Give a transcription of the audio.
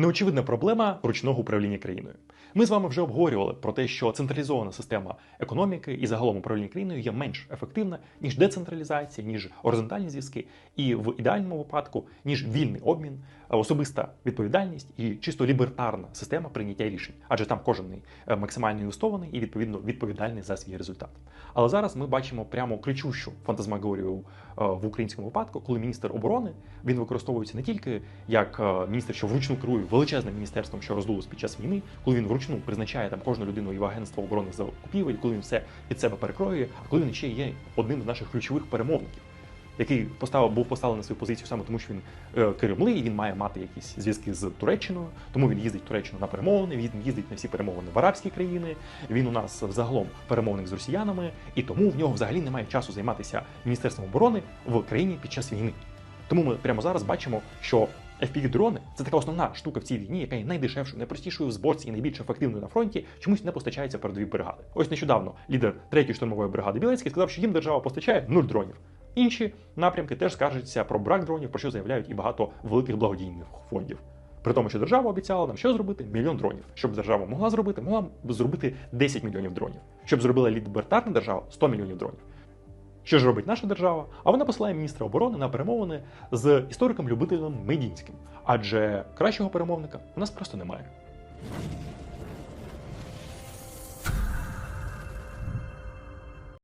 Неочевидна проблема ручного управління країною. Ми з вами вже обговорювали про те, що централізована система економіки і загалом управління країною є менш ефективна, ніж децентралізація, ніж горизонтальні зв'язки, і в ідеальному випадку, ніж вільний обмін, особиста відповідальність і чисто лібертарна система прийняття рішень, адже там кожен е, максимально інвестований і відповідно відповідальний за свій результат. Але зараз ми бачимо прямо кричущу фантазмагорію е, в українському випадку, коли міністр оборони він використовується не тільки як е, міністр, що вручну керує величезним міністерством, що роздулось під час війни, коли він вручну призначає там кожну людину і в агентство оборонних закупівель, коли він все під себе перекроює, а коли він ще є одним з наших ключових перемовників. Який поставив був поставлений на свою позицію саме тому, що він е, Кремли, він має мати якісь зв'язки з Туреччиною, тому він їздить в Туреччину на перемовини. Він їздить на всі перемовини в арабські країни. Він у нас взагалом перемовник з росіянами, і тому в нього взагалі немає часу займатися міністерством оборони в країні під час війни. Тому ми прямо зараз бачимо, що FPV-дрони це така основна штука в цій війні, яка є найдешевшою, найпростішою в зборці і найбільш ефективною на фронті, чомусь не постачається передові бригади. Ось нещодавно лідер третьої штурмової бригади Білецький сказав, що їм держава постачає нуль дронів. Інші напрямки теж скаржаться про брак дронів, про що заявляють і багато великих благодійних фондів. При тому, що держава обіцяла нам що зробити? Мільйон дронів. Щоб держава могла зробити, могла б зробити 10 мільйонів дронів. Щоб зробила лібертарна держава 100 мільйонів дронів. Що ж робить наша держава? А вона посилає міністра оборони на перемовини з істориком-любителем Медінським. Адже кращого перемовника у нас просто немає.